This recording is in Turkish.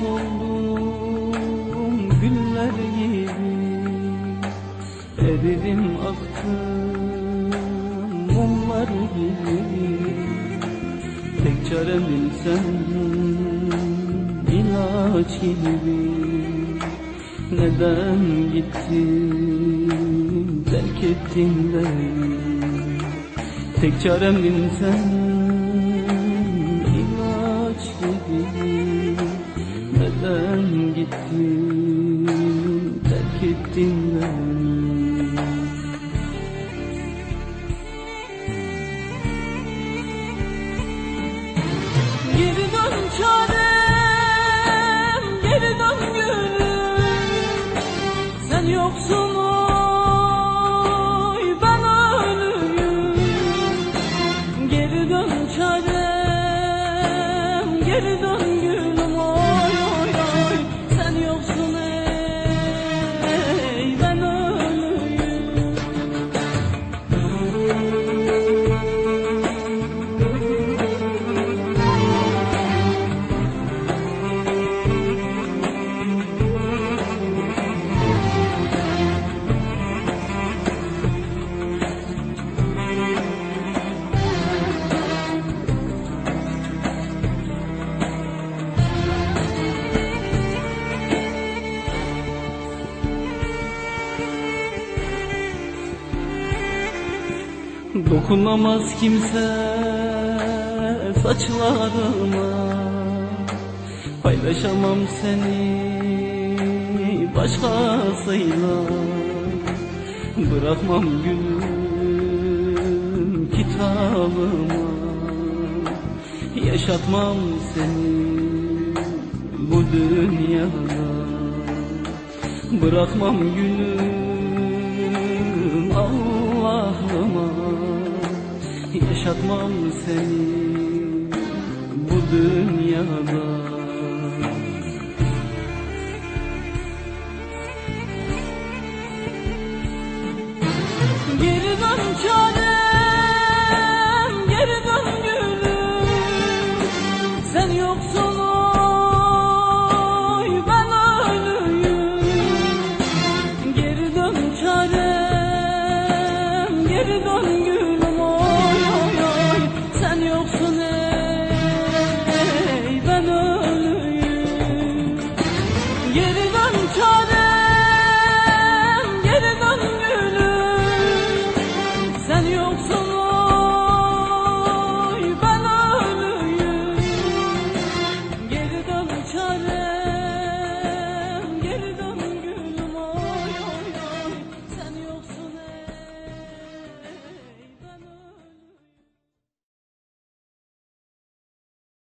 soldum güller gibi. Eridim aktım mumlar gibi. Tek çarem bilsen ilaç gibi. Neden gittin terk ettin beni? Tek çarem bilsen yoksun oy ben ölüyüm. Geri dön çarem, geri dön Dokunamaz kimse saçlarıma. Paylaşamam seni başkasıyla. Bırakmam gülüm kitabıma. Yaşatmam seni bu dünyada. Bırakmam gülüm yaşatmam seni bu dünyada. Geri dön çarem, geri dön gülüm. Sen yoksun oy ben ölüyüm. Geri dön çarem, geri dön gülüm yeri